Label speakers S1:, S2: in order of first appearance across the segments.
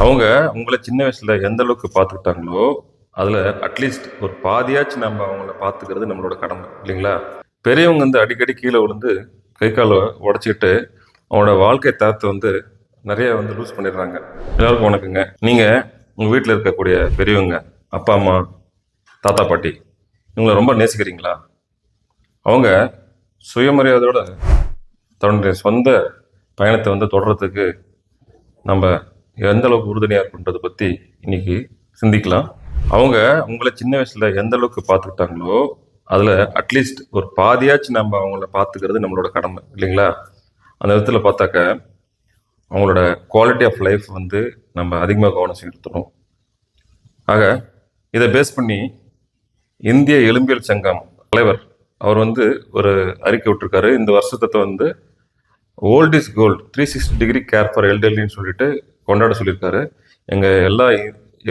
S1: அவங்க உங்களை சின்ன வயசுல எந்த அளவுக்கு பார்த்துக்கிட்டாங்களோ அதில் அட்லீஸ்ட் ஒரு பாதியாச்சும் நம்ம அவங்கள பார்த்துக்கிறது நம்மளோட கடமை இல்லைங்களா? பெரியவங்க வந்து அடிக்கடி கீழே விழுந்து கை காலை உடச்சிக்கிட்டு அவங்களோட வாழ்க்கை தரத்தை வந்து நிறைய வந்து லூஸ் பண்ணிடுறாங்க. எல்லாருக்கும் வணக்கங்க. நீங்கள் உங்கள் வீட்டில் இருக்கக்கூடிய பெரியவங்க அப்பா அம்மா தாத்தா பாட்டி இவங்களை ரொம்ப நேசிக்கிறீங்களா? அவங்க சுயமரியாதையோட தன்னுடைய சொந்த பயணத்தை வந்து தொடர்றதுக்கு நம்ம எந்த அளவுக்கு உறுதுணையாக இருக்குன்றதை பற்றி இன்னைக்கு சிந்திக்கலாம். அவங்க உங்களை சின்ன வயசில் எந்த அளவுக்கு பார்த்துக்கிட்டாங்களோ அதில் அட்லீஸ்ட் ஒரு பாதியாச்சும் நம்ம அவங்கள பார்த்துக்கிறது நம்மளோட கடமை இல்லைங்களா? அந்த விதத்தில் பார்த்தாக்க அவங்களோட குவாலிட்டி ஆஃப் லைஃப் வந்து நம்ம அதிகமாக கவனம் செலுத்தணும். ஆக இதை பேஸ் பண்ணி இந்திய எலும்பியல் சங்கம் தலைவர் அவர் வந்து ஒரு அறிக்கை விட்டுருக்காரு. இந்த வருஷத்தை வந்து old is gold three sixty degree care for எல்டர்லின்னு சொல்லிட்டு கொண்டாட சொல்லியிருக்காரு. எங்கள் எல்லா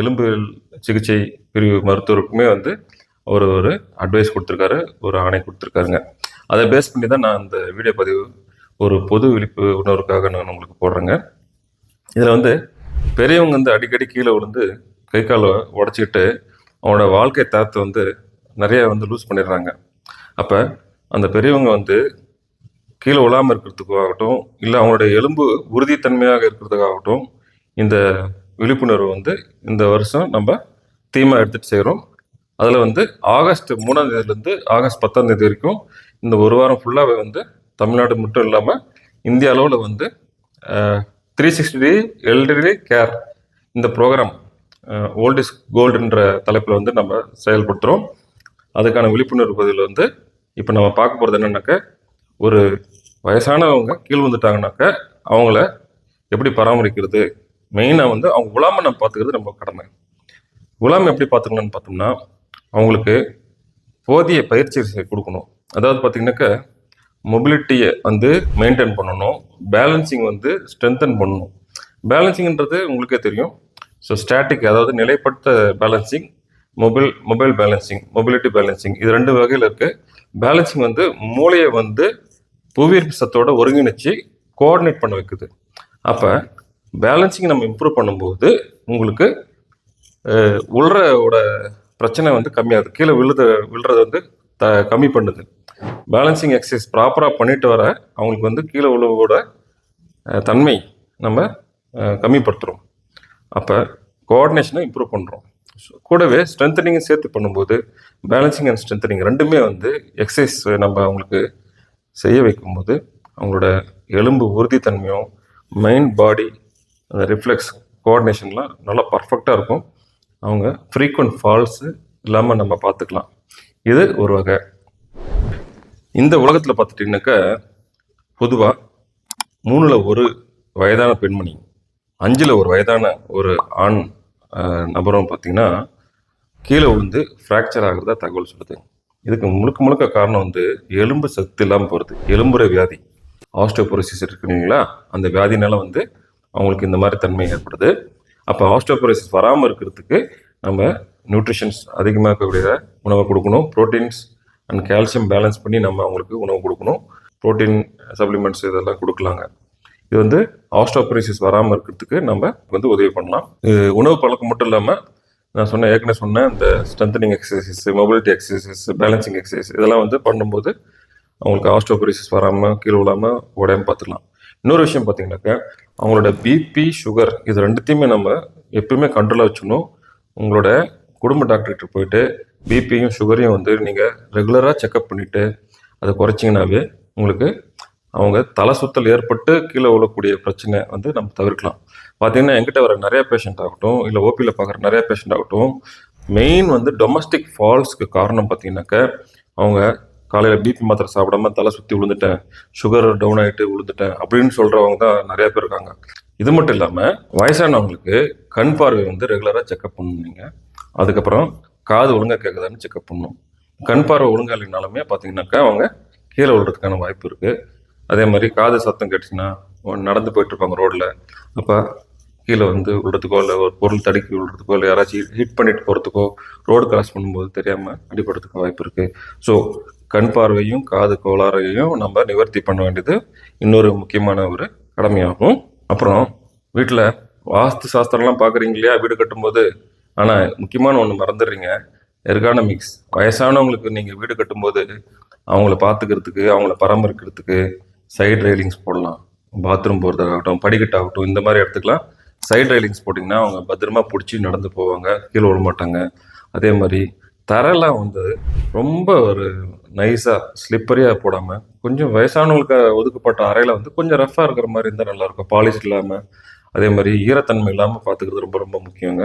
S1: எலும்பு சிகிச்சை பிரிவு மருத்துவருக்குமே வந்து அவர் ஒரு அட்வைஸ் கொடுத்துருக்காரு ஒரு ஆணை கொடுத்துருக்காருங்க. அதை பேஸ் பண்ணி தான் நான் இந்த வீடியோ பதிவு ஒரு பொது விழிப்பு உணர்வுக்காக நான் உங்களுக்கு போடுறேங்க. இதில் வந்து பெரியவங்க வந்து அடிக்கடி கீழே விழுந்து கை காலை உடச்சிக்கிட்டு அவனோட வாழ்க்கை தரத்தை வந்து நிறைய வந்து லூஸ் பண்ணிடுறாங்க. அப்போ அந்த பெரியவங்க வந்து கீழே விழாமல் இருக்கிறதுக்காகட்டும் இல்லை அவங்களுடைய எலும்பு உறுதித்தன்மையாக இருக்கிறதுக்காகட்டும் இந்த விழிப்புணர்வு வந்து இந்த வருஷம் நம்ம தீமாக எடுத்துகிட்டு செய்கிறோம் அதில் வந்து ஆகஸ்ட் மூணாம் தேதியிலேருந்து ஆகஸ்ட் பத்தாம் தேதி வரைக்கும் இந்த ஒரு வாரம் ஃபுல்லாகவே வந்து தமிழ்நாடு மட்டும் இல்லாமல் இந்திய அளவில் வந்து த்ரீ சிக்ஸ்டி எல்டரி கேர் இந்த ப்ரோக்ராம் ஓல்ட் இஸ் கோல்டுன்ற தலைப்பில் வந்து நம்ம செயல்படுத்துகிறோம் அதுக்கான விழிப்புணர்வு பதிவில் வந்து இப்போ நம்ம பார்க்க போகிறது என்னன்னாக்க ஒரு வயசானவங்க கீழ் வந்துட்டாங்கனாக்க அவங்கள எப்படி பராமரிக்கிறது? மெயினாக வந்து அவங்க உலாமை நம்ம பார்த்துக்கிறது நம்ம கடமை. உலாமை எப்படி பார்த்துக்கணும்னு பார்த்தோம்னா அவங்களுக்கு போதிய பயிற்சி கொடுக்கணும். அதாவது பார்த்தீங்கன்னாக்க மொபிலிட்டியை வந்து மெயின்டைன் பண்ணணும். பேலன்சிங் வந்து ஸ்ட்ரென்தன் பண்ணணும். பேலன்சிங்ன்றது உங்களுக்கே தெரியும். ஸோ ஸ்டாட்டிக் அதாவது நிலைப்படுத்த balancing mobile mobile balancing mobility balancing இது ரெண்டு வகையில் இருக்குது பேலன்சிங் வந்து மூளையை வந்து புவியீர்ப்பு சத்தோட ஒருங்கிணைச்சு கோஆர்டினேட் பண்ண வைக்குது. அப்போ பேலன்சிங் நம்ம இம்ப்ரூவ் பண்ணும்போது உங்களுக்கு அஹ், உள்றோட பிரச்சனை வந்து கம்மியாகுது. கீழே விழுத விழுறது வந்து த கம்மி பண்ணுது. பேலன்சிங் எக்ஸசைஸ் ப்ராப்பராக பண்ணிட்டு வர அவங்களுக்கு வந்து கீழே விழுவோட தன்மை நம்ம கம்மிப்படுத்துகிறோம் அப்போ கோஆர்டினேஷனை இம்ப்ரூவ் பண்ணுறோம் கூடவே ஸ்ட்ரென்தனிங்கும் சேர்த்து பண்ணும்போது பேலன்சிங் அண்ட் ஸ்ட்ரென்த்தனிங் ரெண்டுமே வந்து எக்ஸசைஸ் நம்ம அவங்களுக்கு செய்ய வைக்கும்போது அவங்களோட எலும்பு உறுதித்தன்மையும் மைண்ட் பாடி ரிஃப்ளெக்ஸ் கோஆர்டினேஷன்லாம் நல்லா பர்ஃபெக்டாக இருக்கும். அவங்க ஃப்ரீக்வெண்ட் ஃபால்ஸு இல்லாமல் நம்ம பார்த்துக்கலாம். இது ஒரு வகை. இந்த உலகத்தில் பார்த்துட்டிங்கனாக்கா பொதுவாக மூணில் ஒரு வயதான பெண்மணி அஞ்சில் ஒரு வயதான ஒரு ஆண் நபரும் பார்த்திங்கன்னா கீழே விழுந்து ஃப்ராக்சர் ஆகிறதா தகவல் சொல்லுது. இதுக்கு முழுக்க முழுக்க காரணம் வந்து எலும்பு சத்து இல்லாமல் போகிறது எலும்புற வியாதி. ஆஸ்டோபோரோசிஸ் இருக்குங்களா அந்த வியாதினால வந்து அவங்களுக்கு இந்த மாதிரி தன்மை ஏற்படுது. அப்போ ஆஸ்டோபரைசிஸ் வராமல் இருக்கிறதுக்கு நம்ம நியூட்ரிஷன்ஸ் அதிகமாக இருக்கக்கூடிய உணவை கொடுக்கணும். ப்ரோட்டீன்ஸ் அண்ட் கால்சியம் பேலன்ஸ் பண்ணி நம்ம அவங்களுக்கு உணவு கொடுக்கணும். ப்ரோட்டீன் சப்ளிமெண்ட்ஸ் இதெல்லாம் கொடுக்கலாங்க. இது வந்து ஆஸ்டோபரைசிஸ் வராமல் இருக்கிறதுக்கு நம்ம வந்து உதவி பண்ணலாம். இது உணவு பழக்கம் மட்டும் இல்லாமல் நான் சொன்ன ஏற்கனவே சொன்ன இந்த strengthening exercises mobility exercises balancing exercise இதெல்லாம் வந்து பண்ணும்போது அவங்களுக்கு ஆஸ்டோபரைசிஸ் வராமல் கீழே விழாமல் உடையாம பார்த்துக்கலாம். இன்னொரு விஷயம் பார்த்தீங்கன்னாக்கா அவங்களோட பிபி சுகர் இது ரெண்டுத்தையுமே நம்ம எப்பயுமே கண்ட்ரோலாக வச்சுக்கணும். உங்களோட குடும்ப டாக்டர்கிட்ட போயிட்டு பிபியும் சுகரையும் வந்து நீங்கள் ரெகுலராக செக்அப் பண்ணிவிட்டு அதை குறைச்சிங்கனாவே உங்களுக்கு அவங்க தலை சுத்தல் ஏற்பட்டு கீழே விழக்கூடிய பிரச்சனை வந்து நம்ம தவிர்க்கலாம். பார்த்தீங்கன்னா எங்கிட்ட வர நிறைய பேஷண்ட் ஆகட்டும் இல்லை ஓபியில் பார்க்குற நிறைய பேஷண்ட் ஆகட்டும் மெயின் வந்து டொமஸ்டிக் ஃபால்ஸ்க்கு காரணம் பார்த்தீங்கன்னாக்க அவங்க காலையில் பிபி மாத்திரை சாப்பிடாம தலை சுற்றி விழுந்துட்டேன். சுகர் டவுன் ஆகிட்டு விழுந்துட்டேன் அப்படின்னு சொல்கிறவங்க தான் நிறையா பேர் இருக்காங்க. இது மட்டும் இல்லாமல் வயசானவங்களுக்கு கண் பார்வை வந்து ரெகுலராக செக்அப் பண்ணணும் நீங்கள் அதுக்கப்புறம் காது ஒழுங்காக கேட்குதான்னு செக்அப் பண்ணணும் கண் பார்வை ஒழுங்கா இல்லைனாலுமே பார்த்தீங்கன்னாக்கா அவங்க கீழே விழுறதுக்கான வாய்ப்பு இருக்குது அதே மாதிரி காது சத்தம் கேட்டுச்சுன்னா நடந்து போயிட்டு இருப்பாங்க ரோட்டில் அப்போ கீழே வந்து விழுறதுக்கோ இல்லை ஒரு பொருள் தடுக்கி விழுறதுக்கோ இல்லை யாராச்சும் ஹிட் பண்ணிட்டு போகிறதுக்கோ ரோடு கிராஸ் பண்ணும்போது தெரியாமல் அடிபடுறதுக்கு வாய்ப்பு இருக்குது ஸோ கண் பார்வையும் காது கோளாறையும் நம்ம நிவர்த்தி பண்ண வேண்டியது இன்னொரு முக்கியமான ஒரு கடமையாகும். அப்புறம் வீட்டில் வாஸ்து சாஸ்திரம்லாம் பார்க்குறீங்க இல்லையா? வீடு கட்டும்போது. ஆனால் முக்கியமான ஒன்று மறந்துடுறீங்க. எர்கானமிக்ஸ் வயசானவங்களுக்கு நீங்கள் வீடு கட்டும்போது அவங்கள பார்த்துக்கிறதுக்கு அவங்கள பராமரிக்கிறதுக்கு சைடு ரெயிலிங்ஸ் போடலாம். பாத்ரூம் போகிறதாகட்டும் படிக்கட்டாகட்டும் இந்த மாதிரி இடத்துக்குலாம் சைடு ரெயிலிங்ஸ் போட்டிங்கன்னா அவங்க பத்திரமா பிடிச்சி நடந்து போவாங்க. கீழே விழ மாட்டாங்க. அதே மாதிரி தரெல்லாம் வந்து ரொம்ப ஒரு நைஸாக ஸ்லிப்பரியாக போடாமல் கொஞ்சம் வயசானவங்களுக்கு ஒதுக்கப்பட்ட அறையில் வந்து கொஞ்சம் ரஃப்பாக இருக்கிற மாதிரி இருந்தால் நல்லாயிருக்கும் பாலிஷ் இல்லாமல் அதே மாதிரி ஈரத்தன்மை இல்லாமல் பார்த்துக்கிறது ரொம்ப ரொம்ப முக்கியங்க.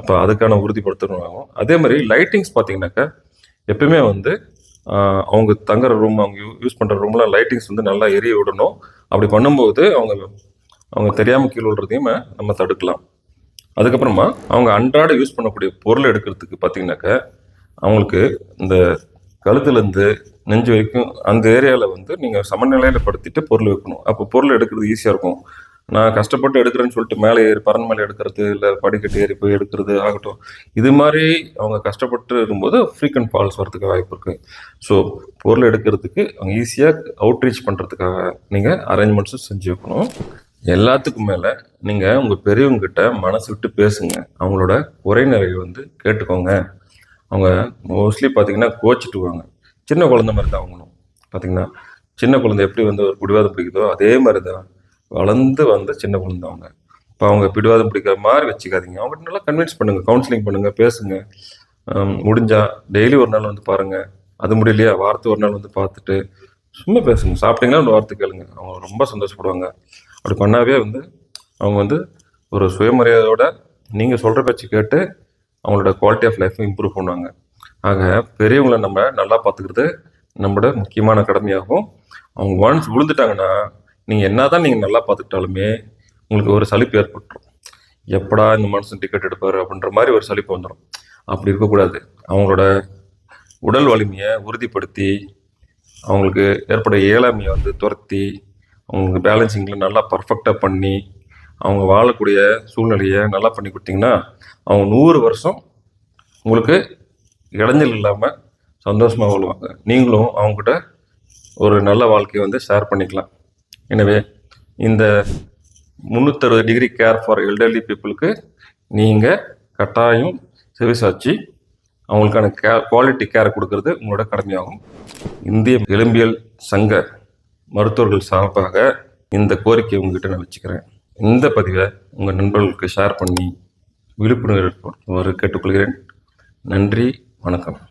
S1: அப்போ அதுக்கான உறுதிப்படுத்தணும் ஆகும் அதே மாதிரி லைட்டிங்ஸ் பார்த்தீங்கன்னாக்கா எப்பயுமே வந்து அவங்க தங்குற ரூம் அவங்க யூஸ் பண்ணுற ரூம்லாம் லைட்டிங்ஸ் வந்து நல்லா எரிய விடணும். அப்படி பண்ணும்போது அவங்க அவங்க தெரியாமல் கீழே விழுறதையும் நம்ம தடுக்கலாம். அதுக்கப்புறமா அவங்க அன்றாட யூஸ் பண்ணக்கூடிய பொருள் எடுக்கிறதுக்கு பார்த்தீங்கன்னாக்கா அவங்களுக்கு இந்த கழுத்துலேருந்து நெஞ்சு வரைக்கும் அந்த ஏரியாவில் வந்து நீங்கள் சமநிலையில் படுத்திட்டு பொருள் வைக்கணும். அப்போ பொருள் எடுக்கிறது ஈஸியாக இருக்கும். நான் கஷ்டப்பட்டு எடுக்கிறேன்னு சொல்லிட்டு மேலே ஏறி பறன் மேலே எடுக்கிறது இல்லை படிக்கட்டு ஏறி போய் எடுக்கிறது ஆகட்டும். இது மாதிரி அவங்க கஷ்டப்பட்டு இருக்கும்போது ஃப்ரீக்வெண்ட் ஃபால்ஸ் வரதுக்கு வாய்ப்பு இருக்குது ஸோ பொருள் எடுக்கிறதுக்கு அவங்க ஈஸியாக அவுட்ரீச் பண்ணுறதுக்காக நீங்கள் அரேஞ்ச்மெண்ட்ஸும் செஞ்சு வைக்கணும். எல்லாத்துக்கும் மேலே நீங்கள் உங்கள் பெரியவங்ககிட்ட மனசு விட்டு பேசுங்க. அவங்களோட குறைநிறையை வந்து கேட்டுக்கோங்க. அவங்க மோஸ்ட்லி பார்த்தீங்கன்னா கோச்சிட்டுவாங்க சின்ன குழந்தை மாதிரி தான் அவங்களும். பார்த்தீங்கன்னா சின்ன குழந்தை எப்படி வந்து ஒரு பிடிவாதம் பிடிக்குதோ அதே மாதிரி தான் வளர்ந்து வந்த சின்ன குழந்தை அவங்க. இப்போ அவங்க பிடிவாதம் பிடிக்கிற மாதிரி வச்சுக்காதீங்க. அவங்க நல்லா கன்வின்ஸ் பண்ணுங்கள் கவுன்சிலிங் பண்ணுங்கள் பேசுங்க. முடிஞ்சால் டெய்லி ஒரு நாள் வந்து பாருங்கள் அது முடியலையா? வாரத்துக்கு ஒரு நாள் வந்து பார்த்துட்டு சும்மா பேசுங்க. சாப்பிட்டீங்கன்னா ஒரு வார்த்தை கேளுங்க. அவங்க ரொம்ப சந்தோஷப்படுவாங்க. அப்படி பண்ணாவே வந்து அவங்க வந்து ஒரு சுயமரியாதையோட நீங்கள் சொல்கிற பேச்சு கேட்டு அவங்களோட குவாலிட்டி ஆஃப் லைஃப்பும் இம்ப்ரூவ் பண்ணுவாங்க. ஆக பெரியவங்களை நம்ம நல்லா பார்த்துக்கிறது நம்மளோட முக்கியமான கடமையாகும். அவங்க ஒன்ஸ் விழுந்துட்டாங்கன்னா நீங்கள் என்ன தான் நீங்கள் நல்லா பார்த்துக்கிட்டாலுமே உங்களுக்கு ஒரு சலிப்பு ஏற்பட்டுரும். எப்படா இந்த மனுஷன் டிக்கெட் எடுப்பார் அப்படின்ற மாதிரி ஒரு சலிப்பு வந்துடும் அப்படி இருக்கக்கூடாது. அவங்களோட உடல் வலிமையை உறுதிப்படுத்தி அவங்களுக்கு ஏற்பட இயலாமையை வந்து துரத்தி அவங்களுக்கு பேலன்சிங்கில் நல்லா பர்ஃபெக்டாக பண்ணி அவங்க வாழக்கூடிய சூழ்நிலையை நல்லா பண்ணி கொடுத்தீங்கன்னா அவங்க நூறு வருஷம் உங்களுக்கு இடைஞ்சல் இல்லாமல் சந்தோஷமாக வாழ்வாங்க. நீங்களும் அவங்ககிட்ட ஒரு நல்ல வாழ்க்கையை வந்து ஷேர் பண்ணிக்கலாம். எனவே இந்த முந்நூற்றறுபது டிகிரி கேர் ஃபார் எல்டர்லி பீப்புளுக்கு நீங்கள் கட்டாயம் செவிசாச்சு அவங்களுக்கான கே குவாலிட்டி கேர் கொடுக்கறது உங்களோட கடமையாகும். இந்திய எலும்பியல் சங்க மருத்துவர்கள் சார்பாக இந்த கோரிக்கையை உங்ககிட்ட நான் வச்சுக்கிறேன். இந்த பதிவை உங்கள் நண்பர்களுக்கு ஷேர் பண்ணி விழிப்புணர்வு ஏற்படுத்துமாறு கேட்டுக்கொள்கிறேன். நன்றி வணக்கம்.